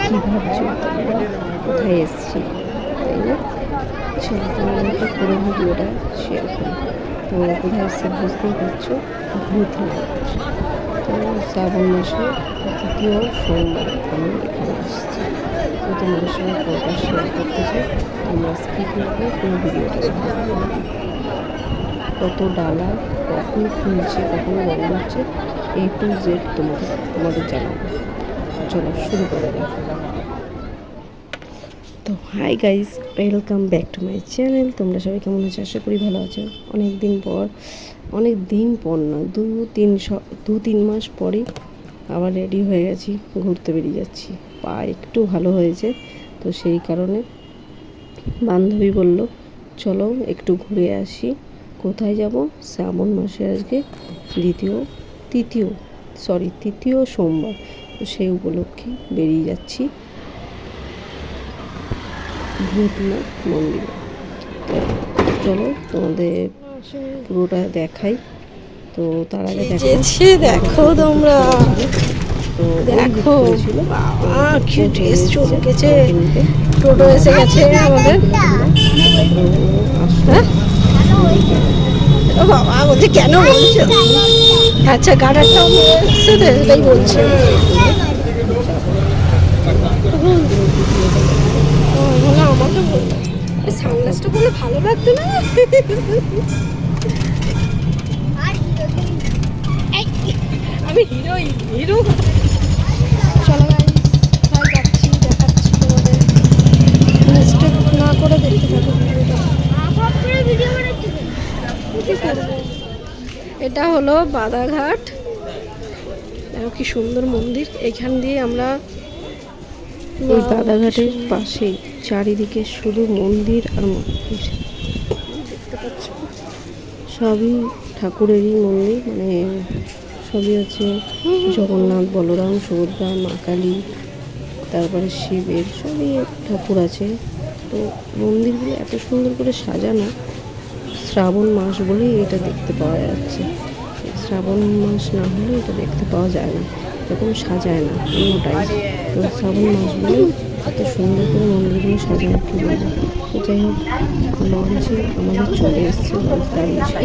কী ভাবছ? কোথায় এসছি? তাই না? চলো তোমাদেরকে পুরো ভিডিওটা শেয়ার করি। তোমরা কোথায় এসছে বুঝতেই পারছ? ভূতনাথ। তো শ্রাবণ মাসে দ্বিতীয় সোমবার আমি এখানে এসেছি। তো তোমাদের সঙ্গে পুরোটা শেয়ার করতে চাই। তোমরা স্কিপ না করে পুরো ভিডিওটা কত ডালা, কখন খুলছে কখন বন্ধ হচ্ছে এ টু জেড তোমাদের তোমাদের জানাব। চলো শুরু করে দেখো তো hi guys welcome back to my channel তোমরা সবাই কেমন আছো? আশা করি ভালো আছো। অনেক দিন পর অনেক দিন পর না, দু তিন দু তিন মাস পরে আবার রেডি হয়ে গেছি, ঘুরতে বেরিয়ে যাচ্ছি। পা একটু ভালো হয়েছে, তো সেই কারণে বান্ধবী বলল, চলো একটু ঘুরে আসি। কোথায় যাব? শ্রাবণ মাসে আজকে দ্বিতীয়, তৃতীয় সরি তৃতীয় সোমবার। তো সেই উপলক্ষে বেরিয়ে যাচ্ছি। ভূতনাথ মন্দিরে। তো চলো তোমাদের পুরোটা দেখাই। তো তার আগে দেখো। দেখো তোমরা। তো দেখো কি ড্রেস চমকেছে। টোটো এসে গেছে আমাদের। হ্যাঁ? ও বাবা বলছে কেন বলছো? আচ্ছা এসছে এটাই বলছে। ভালো লাগতো না আমি হিরো যাচ্ছি দেখাচ্ছি না করে দেখতে এটা হলো বাদাঘাট। কি সুন্দর মন্দির। এখান দিয়ে আমরা এই বাদাঘাটের পাশেই, চারিদিকে শুধু মন্দির আর মন্দির। সবই ঠাকুরেরই মন্দির মানে সবই আছে জগন্নাথ, বলরাম, সুভদ্রা, মা কালী, তারপরে শিবের সবই ঠাকুর আছে। তো মন্দিরগুলো এত সুন্দর করে সাজানো, শ্রাবণ মাস বলেই এটা দেখতে পাওয়া যাচ্ছে। শ্রাবণ মাস না হলে এটা দেখতে পাওয়া যায় না, এরকম সাজায় না তো শ্রাবণ মাস বলেই এত সুন্দর করে মন্দিরগুলো সাজানো কি বলব। তো যাই হোক, লঞ্চে আমাদের চলে এসছে লঞ্চ দাঁড়িয়েছে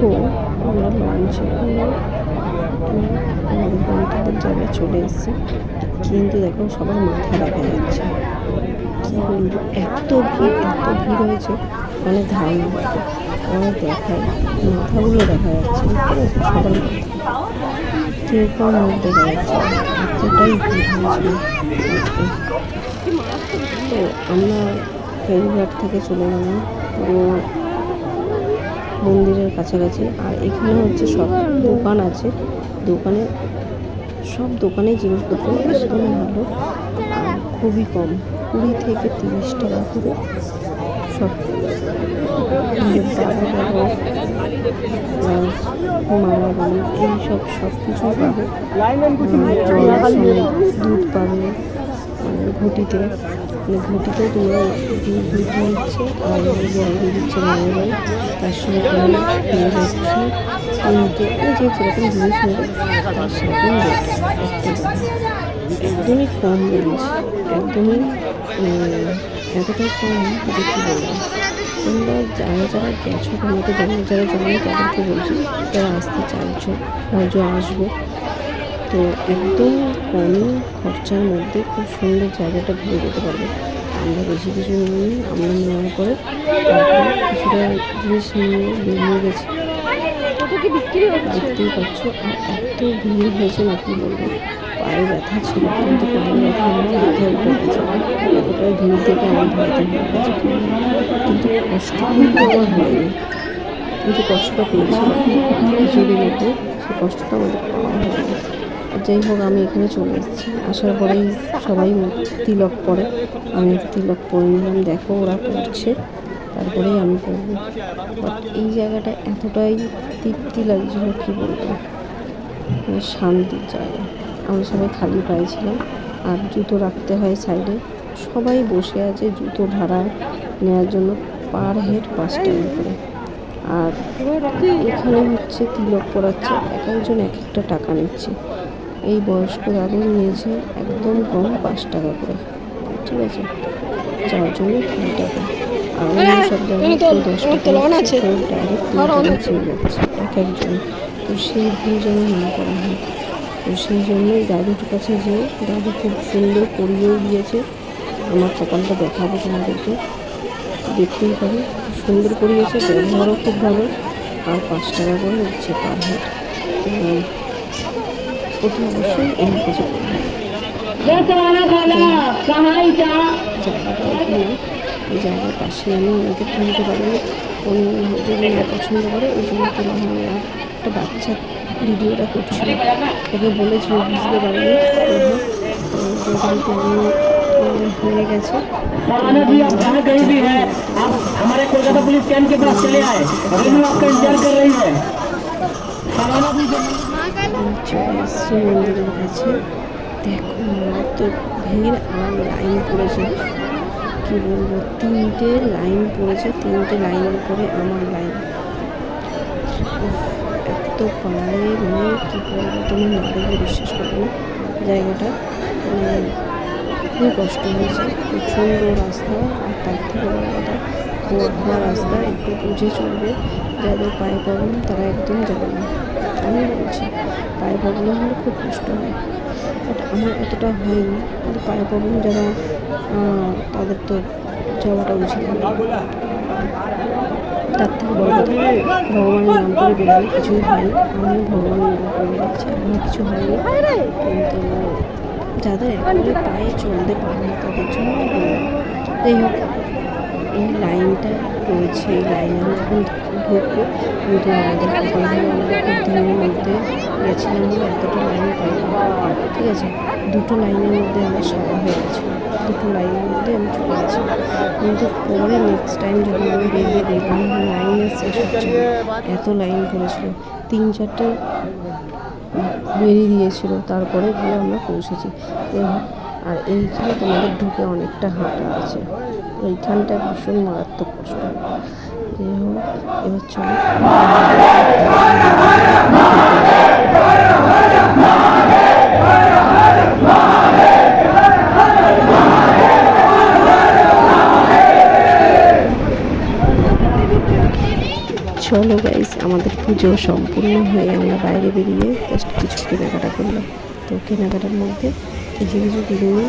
দেখো আমরা করে আমাদের জায়গায় চলে এসেছি। কিন্তু দেখো, সবার মাথা দেখা যাচ্ছে। কী এত ভিড় এত ভিড় হয়েছে মানে ধারণা মতো আমার দেখায়, মাথাগুলো দেখা যাচ্ছে। সবার মাথা কেউ মুখ দেখা যাচ্ছে। এতটাই ভিড় হয়েছিল তো আমরা ফেরিঘাট থেকে চলে গেলাম। পুরো মন্দিরের কাছাকাছি। আর এখানে হচ্ছে সব দোকান আছে। দোকানে, সব দোকানে জিনিসপত্র একদম ভালো। আর খুবই কম। কুড়ি থেকে তিরিশ টাকা করে সব প্লাস এইসব সব কিছু পাবে। দুধ পাবে মানে ঘটিতে মানে ঘটিতেও তোমরা দুধ দুধ দিচ্ছে আর জল দিচ্ছে জল তার সঙ্গে তোমরা যে যেরকম জিনিস নেবে তার একদমই কম রেঞ্জ একদমই এতটাই কম যে কী বলব। তোমরা যারা যারা গেছো, তোমাকে যারা যারা জানো তাদেরকে বলছি, তারা আসতে চাইছো ভাবছ আসব তো একদম কম খরচার মধ্যে খুব সুন্দর জায়গাটা ঘুরে যেতে পারবে। আমরা বেশি কিছু নিই আমরা নেওয়ার করে তারপরে কিছুটা জিনিস নিয়ে বেরিয়ে গেছি। দেখতেই পাচ্ছ আর এত ভিড় হয়েছে না কি বলব। পায়ে ব্যথা ছিল কিন্তু পায়ে ব্যথা আমার মাথায় উঠে গেছে। এতটা ভিড় থেকে আমার ভয়তে হয়ে গেছে। কিন্তু কষ্ট কিন্তু আমার হয়নি। কিন্তু কষ্টটা পেয়েছিলাম কিছুদিন আগে সেই কষ্টটা আমাদের পাওয়া হয়নি। যাই হোক, আমি এখানে চলে এসেছি। আসার পরেই সবাই তিলক পরে। আমি তিলক পরে নিলাম। দেখো ওরা পড়ছে। তারপরেই আমি পড়ব। বাট এই জায়গাটা এতটাই তৃপ্তি লাগছিল, কী বলব? মানে শান্তির জায়গা। আমরা সবাই খালি পায়ে ছিলাম। আর জুতো রাখতে হয় সাইডে। সবাই বসে আছে জুতো ভাড়া নেওয়ার জন্য পার হেড পাঁচ টাকা করে। আর এখানে হচ্ছে তিলক পড়াচ্ছে। এক একজন এক একটা টাকা নিচ্ছে। এই বয়স্ক দাদু নিয়েছে একদম কম পাঁচ টাকা করে। ঠিক আছে? জন্য কুড়ি টাকা। আর অন্য সব জায়গায় দশ টাকা ডাইরেক্ট। চেয়ে যাচ্ছে এক একজন। তো সেই ভুল যেন না করা হয়। তো সেই জন্যই দাদুর কাছে যে দাদু খুব সুন্দর পরিয়েও দিয়েছে। আমার কপালটা দেখাবো তোমাদেরকে। দেখতেই পাবে খুব সুন্দর করিয়েছে ব্যবহারও খুব ভালো। আর পাঁচ টাকা করে নিচ্ছে পার হেড তো ওটা অবশ্যই এই কাছে করবে জায়গাটা এখানে এই জায়গার পাশে আমি ওনাকে তুলতে পারিনি উনি যদি না পছন্দ করে ওই জন্য তোলা হয় আর একটা বাচ্চা ভিডিওটা করছিল ওকে বলেছি ও বুঝতে পারিনি যথারীতি আমি আমাদের হয়ে গেছে सालाना जी आप जहाँ कहीं भी हैं आप हमारे कोलकाता पुलिस कैंप के पास चले आए टीम आपका इंतजार कर रही है सालाना भी আমি চলে এসেছি মন্দিরের কাছে। দেখো তো ভিড় আর লাইন পড়েছে। কি বলব, তিনটে লাইন পড়েছে, তিনটে লাইনের পরে আমার লাইন। এত পায়ে মানে কী বলব তুমি না দেখলে বিশ্বাস করবে না জায়গাটা। মানে খুবই কষ্ট হয়েছে, প্রচণ্ড রাস্তা আর তার থেকে বড় কথা খোয়া রাস্তা, একটু বুঝে চলবে, যাদের পায়ে প্রবলেম তারা একদম যাবে না। আমি বলছি, পায়ে প্রবলেম হলে খুব কষ্ট হয়। বাট আমার অতটা হয়নি কিন্তু পায়ে প্রবলেম যারা তাদের তো যাওয়াটা উচিত তার থেকে বড় কথা, ভগবানের নাম করে বেরোলে কিছুই হয় না। আমিও ভগবানের নাম করে বেরোচ্ছি আমার কিছু হয়নি কিন্তু যাদের একেবারে পায়ে চলতে পারে না, তাদের জন্য। যাই হোক এই লাইনটা রয়েছে, এই লাইনে আমরা এখন ঢুকবো। কিন্তু আমাদের আমরা খুব দিনের মধ্যে গেছিলাম বলে এতটা লাইন পাইনি। ঠিক আছে? দুটো লাইনের মধ্যে আমার সারা হয়ে গেছিল দুটো লাইনের মধ্যে আমি চলে গেছি। কিন্তু পরে নেক্সট টাইম যখন আমি বেরিয়ে দেখলাম লাইনের শেষ হচ্ছে এত লাইন পড়েছিল তিন চারটে বেরিয়ে দিয়েছিল। তারপরে গিয়ে আমরা পৌঁছেছি। আর এইখানে তোমাদের ঢুকে অনেকটা হাঁটা আছে। এইখানটা ভীষণ মারাত্মক কষ্ট। হোক, এবার চলো। চলো গাইস আমাদের পুজো সম্পূর্ণ হয়ে আমরা বাইরে বেরিয়ে জাস্ট কিছু কেনাকাটা করলাম। তো কেনাকাটার মধ্যে কিছু কিছু কিনে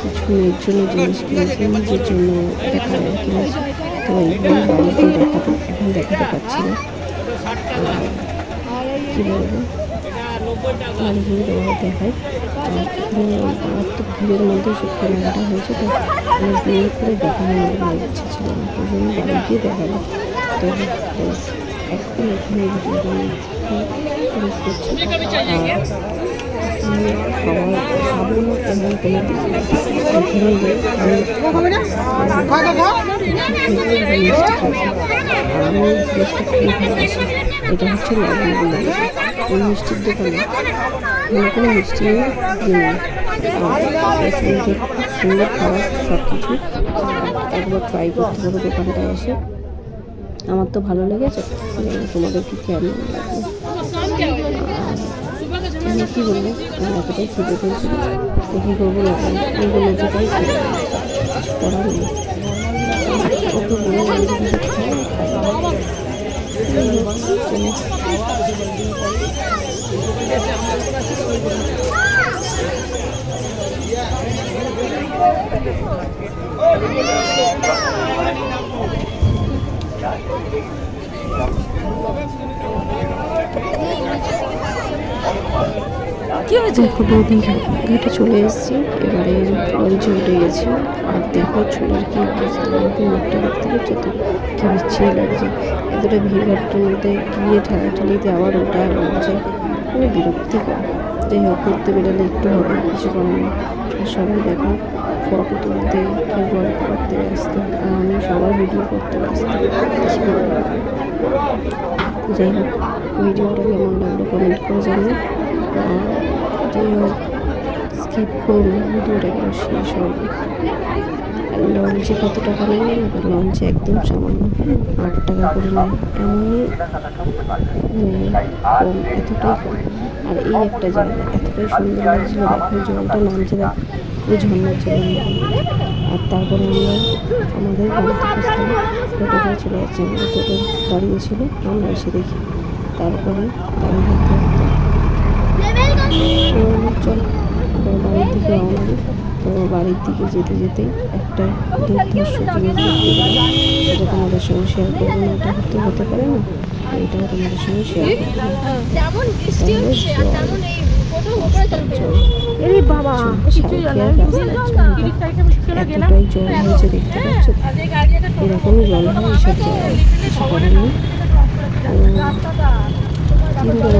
কিছু মেয়ের জন্য জিনিস কিনেছি, নিজের জন্য একটা কালার কিনেছি। তো এইগুলো বাড়িতে দেখাবো এখন দেখাতে পারছি না। কী বলব? বাড়িগুলো তোমাকে দেখাই। আর এখানে মারাত্মক ভিড়ের মধ্যে সব কেনাকাটা হয়েছে, তো আমি বের করে দেখানো আমার ইচ্ছে ছিল না। ওই জন্য বাড়ি গিয়ে দেখাবো তো এখন এখানে আমি ক্লোজ করছি। কোনো এটা হচ্ছে এই মিষ্টির দোকানে কোনো কোনো মিষ্টি নেই কিনি সুন্দর খাবার সব কিছু একবার ট্রাই করতে হবে দোকানটায় এসে আমার তো ভালো লেগেছে তোমাদের কি কেমন লাগবে আমি কী বলব? আমি এতটাই খেতে পেয়েছি তো কী করব এইগুলো যেটাই খেতে কিছু করার নেই ওকে বলে আমি যদি কিছু খাই খাই। যাই হোক, চলো। কি হয়েছে দেখো বৌদি ঘাটে চলে এসেছি। এবারে লঞ্চে উঠে গেছি। আর দেখো চুলের কি অবস্থা। আমাকে মুখটা দেখতে পাচ্ছ তো? কি বিচ্ছিরি লাগছে। এতটা ভিড়ভাট্টার মধ্যে গিয়ে ঠেলাঠেলিতে আবার ওটা লঞ্চে মানে বিরক্তিকর যাই হোক ঘুরতে বেরোলে একটু হবে, কিছু করার নেই। আর সবাই দেখো ফটো তুলতে কেউ গল্প করতে ব্যস্ত। আর আমি সবার ভিডিও করতে ব্যস্ত। যাই হোক ভিডিওটা কেমন লাগল কমেন্ট করে আর যাই হোক স্কিপ করুন ভিডিওটা একদম শেষ হবে। আর লঞ্চে কত টাকা নেয় না তো? লঞ্চে একদম সামান্য। আট টাকা করে নেয়। এমনই মানে কম, এতটাই কম। আর এই একটা জায়গা, এতটাই সুন্দর লাগছিল দেখো জলটা নামছে দেখ, পুরো ঝর্ণার আর তারপরে আমরা, আমাদের গন্তব্যস্থলে টোটো করে চলে যাচ্ছি আমাদের টোটো দাঁড়িয়ে ছিল। আমরা এসে দেখি। তারপরে দাঁড়িয়ে থাকতে চল এবার বাড়ির দিকে রওনা দিই তো বাড়ির দিকে যেতে যেতে একটা দুর্ধর্ষ জিনিস দেখতে পেলাম সেটা তোমাদের সঙ্গে শেয়ার করব না এটা হতে হতে পারে না এটাও তোমাদের সঙ্গে শেয়ার এতটাই জল হয়েছে দেখতে পাচ্ছ তো? এরকমই জল হয় জায়গায়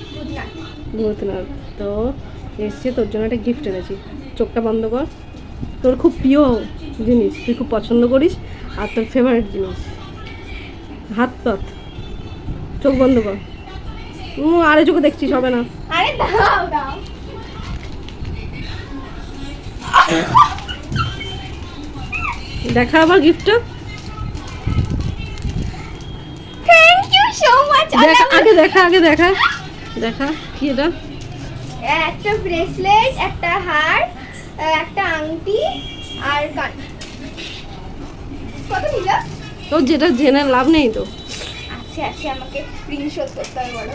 ভূতনাথ তো এসছে তোর জন্য একটা গিফট এনেছি। চোখটা বন্ধ কর। তোর খুব প্রিয় জিনিস তুই খুব পছন্দ করিস আর তোর ফেভারিট জিনিস। হাত পাত চোখ বন্ধ কর। আরে চোখে দেখছিস হবে না। আরে দাও দাও দেখা আবার গিফটটা থ্যাংক ইউ সো মাচ দেখা আগে দেখা আগে দেখা। দেখা। কি এটা। একটা ব্রেসলেট একটা হার একটা আংটি আর কান। কত নিল? তোর যেটা জেনে লাভ নেই তো। আছে আছে আমাকে ঋণ শোধ করতে হবে বড়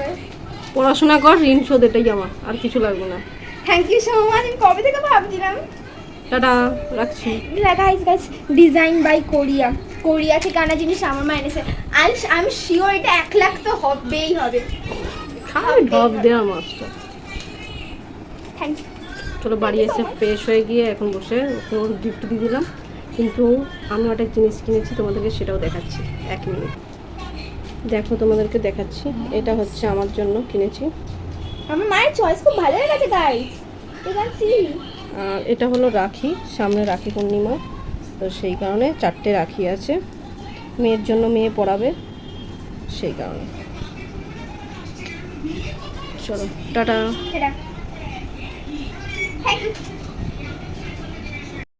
পড়াশোনা কর ঋণ শোধ এটাই আমার আর কিছু লাগবে না। থ্যাংক ইউ সো মাচ আমি কবে থেকে ভাবছিলাম? টাটা রাখছি। Guys guys design by Korea Korea থেকে আনা জিনিস আমার মা এনেছে আমি শিওর এটা এক লাখ তো হবেই হবে। খালি ঢপ দেওয়া মাছটা চলো বাড়ি এসে ফ্রেশ হয়ে গিয়ে এখন বসে ওকে ওর গিফট দিয়ে দিলাম। কিন্তু আমি একটা জিনিস কিনেছি তোমাদেরকে সেটাও দেখাচ্ছি। এক মিনিট। দেখো তোমাদেরকে দেখাচ্ছি। এটা হচ্ছে আমার জন্য কিনেছি। আমার মায়ের চয়েস খুব ভালো হয়ে গেছে গাইস আর এটা হলো রাখি সামনে রাখি পূর্ণিমা। তো সেই কারণে চারটে রাখি আছে। মেয়ের জন্য মেয়ে পড়াবে সেই কারণে। চলো টাটা।